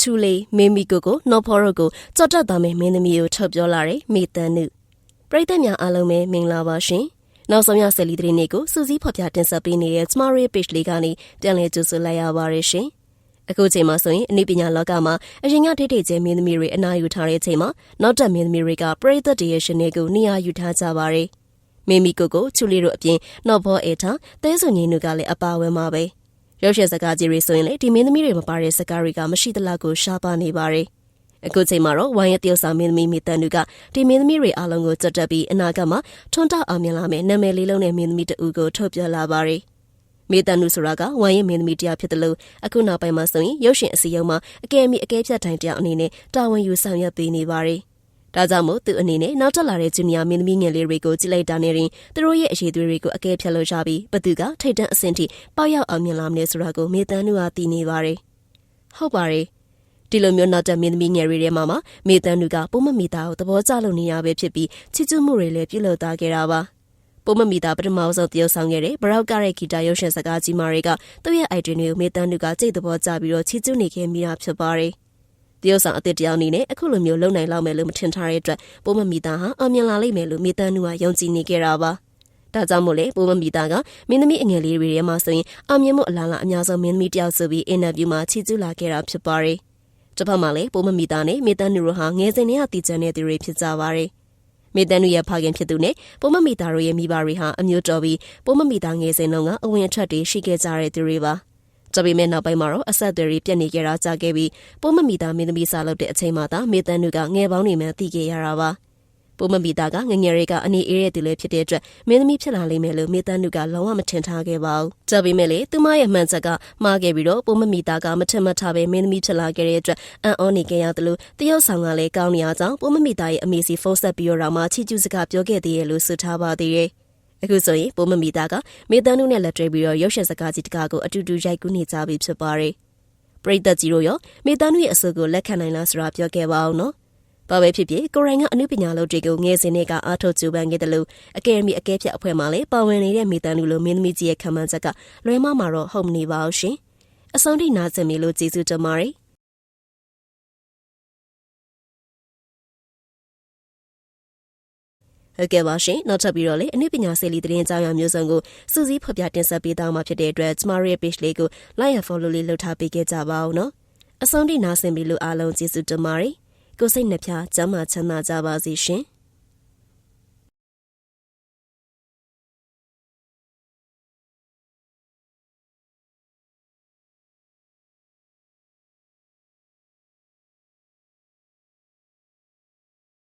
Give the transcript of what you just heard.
ချူလေးမေမီကိုကိုနော်ဖော်ရိုကိုကြော်တက်သားမယ်မင်းသမီးကိုထုတ်ပြောလာတယ်မေတန်နုပရိသတ်များအားလုံးပဲမင်္ဂလာပါရှင်နောက်ဆုံးရဆယ်လီသတင်းတွေကိုစူးစီးဖော်ပြတင်ဆက်ပေးနေတဲ့ Smart Page လေးကနေပြန်လည်ကြိုဆိုလိုက်ရပါတယ်ရှင်အခုချိန်မှာဆိုရင်အနည်းပညာလောကမှာအရင်ကဒိတ်ဒိတ်ကျဲမင်းသမီးတွေအနာယူထားတဲ့အချိန်မှာနောက်တက်မင်းသမီးတွေကပရိသတ်တရဲ့ရှင်တွေကိုနေရာယူထားကြပါတယ်မေမီကိုကိုချူလီတို့အပြင်နော်ဘောအေထာတဲဆွန်ကြီးတို့ကလည်းအပါဝင်ပါပဲ ရုပ်ရှင်စကားကြီးတွေဆိုရင်လေဒီမင်းသမီးတွေမပါတဲ့စကားတွေကမရှိသလောက်ကိုရှားပါနေပါတယ်အခုချိန်မှာတော့ဝိုင်းရဲ့တယောက်ဆောင်မင်းသမီးမိတန်တို့ကဒီမင်းသမီးတွေအားလုံးကိုကြက်တက်ပြီးအနာဂတ်မှာထွန်းတောက်အောင်မြင်လာမယ့်နာမည်လေးလုံးနဲ့မင်းသမီးတဦးကိုထုတ်ပြလာပါတယ်မေတန်နုဆိုတာကဝိုင်းရဲ့မင်းသမီးတရားဖြစ်တယ်လို့အခုနောက်ပိုင်းမှာဆိုရင်ရုပ်ရှင်အစည်းအရုံးမှာအကယ်မီအကဲဖြတ်တိုင်းတရားအနေနဲ့တာဝန်ယူဆောင်ရွက်ပေးနေပါတယ်။ ဒါကြောင့်မို့သူအနေနဲ့နောက်တက်လာတဲ့ဂျူနီယာမင်းသမီးငယ်လေးတွေကိုကြည့်လိုက်တာနဲ့ရင်သူတို့ရဲ့အရေးသွေးတွေကိုအကဲဖြတ်လို့ရပြီးဘသူကထိတ်တန့်အဆင့်ထိပေါက်ရောက်အောင်မြင်လာမလဲဆိုတာကိုမေတန်နုကသိနေပါတယ်။ဟုတ်ပါတယ်။ဒီလိုမျိုးနောက်တက်မင်းသမီးငယ်တွေထဲမှာမေတန်နုကပုံမမီတာကိုသဘောကျလို့နေရပဲဖြစ်ပြီးချစ်ကျူးမှုတွေလည်းပြုလုပ်သားခဲ့တာပါ။ပုံမမီတာပထမဆုံးတရုပ်ဆောင်ခဲ့တဲ့ဘရောက်ကရဲ့ဂီတာရုပ်ရှင်စကားကြီးမာတွေကသူ့ရဲ့ idea တွေကိုမေတန်နုကကြိတ်သဘောကျပြီးတော့ချစ်ကျူးနေခဲ့မိတာဖြစ်ပါတယ်။ တရုတ်ဆောင်အစ်စ်တယောက်အနေနဲ့အခုလိုမျိုးလုံနိုင်လောက်မယ်လို့မထင်ထားတဲ့အတွက်ပိုးမမီတာဟာအောင်မြင်လာလိမ့်မယ်လို့မိသားစုကယုံကြည်နေကြတာပါ။ဒါကြောင့်မို့လေပိုးမမီတာကမင်းသမီးအငယ်လေးတွေထဲမှာဆိုရင်အောင်မြင်မှုအလားအလာအများဆုံးမင်းသမီးတယောက်ဆိုပြီးအင်တာဗျူးမှာချီးကျူးလာခဲ့တာဖြစ်ပါတယ်။တစ်ဖက်မှာလည်းပိုးမမီတာနဲ့မိသားစုတို့ဟာငယ်စဉ်တည်းကတည်ကြတဲ့သူတွေဖြစ်ကြပါတယ်။မိသားစုရဲ့ဖခင်ဖြစ်သူနဲ့ပိုးမမီတာတို့ရဲ့မိဘတွေဟာအမျိုးတော်ပြီးပိုးမမီတာငယ်စဉ်တုန်းကအဝင်အထွက်တွေရှိခဲ့ကြတဲ့သူတွေပါ။ ဒါပေမဲ့နောက်ပိုင်းမှာတော့အဆက်အသွယ်တွေပြတ်နေကြတာကြာခဲ့ပြီးပိုးမမီတာမင်းသမီးစားလုပ်တဲ့အချိန်မှသာမေတန်တို့ကငယ်ပေါင်းနေမှသိခဲ့ရတာပါပိုးမမီတာကငငယ်တွေကအနေအေးတဲ့သူလည်းဖြစ်တဲ့အတွက်မင်းသမီးဖြစ်လာလိမ့်မယ်လို့မေတန်တို့ကလုံးဝမထင်ထားခဲ့ပါဘူးဒါပေမဲ့လေသူမရဲ့မှန်ချက်ကမှားခဲ့ပြီးတော့ပိုးမမီတာကမထင်မှတ်ထားပဲမင်းသမီးဖြစ်လာခဲ့တဲ့အတွက်အံ့ဩနေကြရတယ်လို့တရုတ်ဆောင်ကလည်းကောင်းနေရကြောင်းပိုးမမီတာရဲ့အမေစီဖုန်းဆက်ပြီးတော့မှချီကျူးစကားပြောခဲ့သေးရဲ့လို့ဆိုထားပါသေးတယ် အခုဆိုရင်ပိုးမမီတာကမေတန်နုနဲ့လက်တွဲပြီးတော့ရုပ်ရှင်စကားကြီးတကားကိုအတူတူရိုက်ကူးနေကြပြီဖြစ်ပါတယ်။ပရိသတ်ကြီးတို့ရောမေတန်နုရဲ့အဆိုကိုလက်ခံနိုင်လားဆိုတာပြောခဲ့ပါအောင်နော်။ဘာပဲဖြစ်ဖြစ်ကိုရိုင်းကအမှုပညာလုပ်တွေကိုငယ်စဉ်ကအားထုတ်ကြိုးပမ်းခဲ့တယ်လို့အကယ်ဒမီအကဲဖြတ်အဖွဲ့မှလည်းပါဝင်နေတဲ့မေတန်နုလိုမင်းသမီးကြီးရဲ့ခံမှန်းချက်ကလွဲမမှာတော့ဟုတ်မနေပါဘူးရှင်။အဆုံးထိနားဆင်မိလို့ကျေးဇူးတင်ပါတယ်။ ဟုတ်ကဲ့ပါရှင်နောက်ထပ်ပြီးတော့လေအနုပညာဆေးလီသတင်းကြောင်းရမျိုးစုံကိုစူးစီးဖော်ပြတင်ဆက်ပေးသွားမှာဖြစ်တဲ့အတွက်ကျမတို့ရဲ့ page လေးကို like and follow လေးလုပ်ထားပေးခဲ့ကြပါဦးနော်အဆုံးထိနားဆင်ပြီးလို့အားလုံးကျေးဇူးတင်ပါတယ်ကိုစိတ်နှပြချမ်းသာချမ်းသာကြပါစေရှင်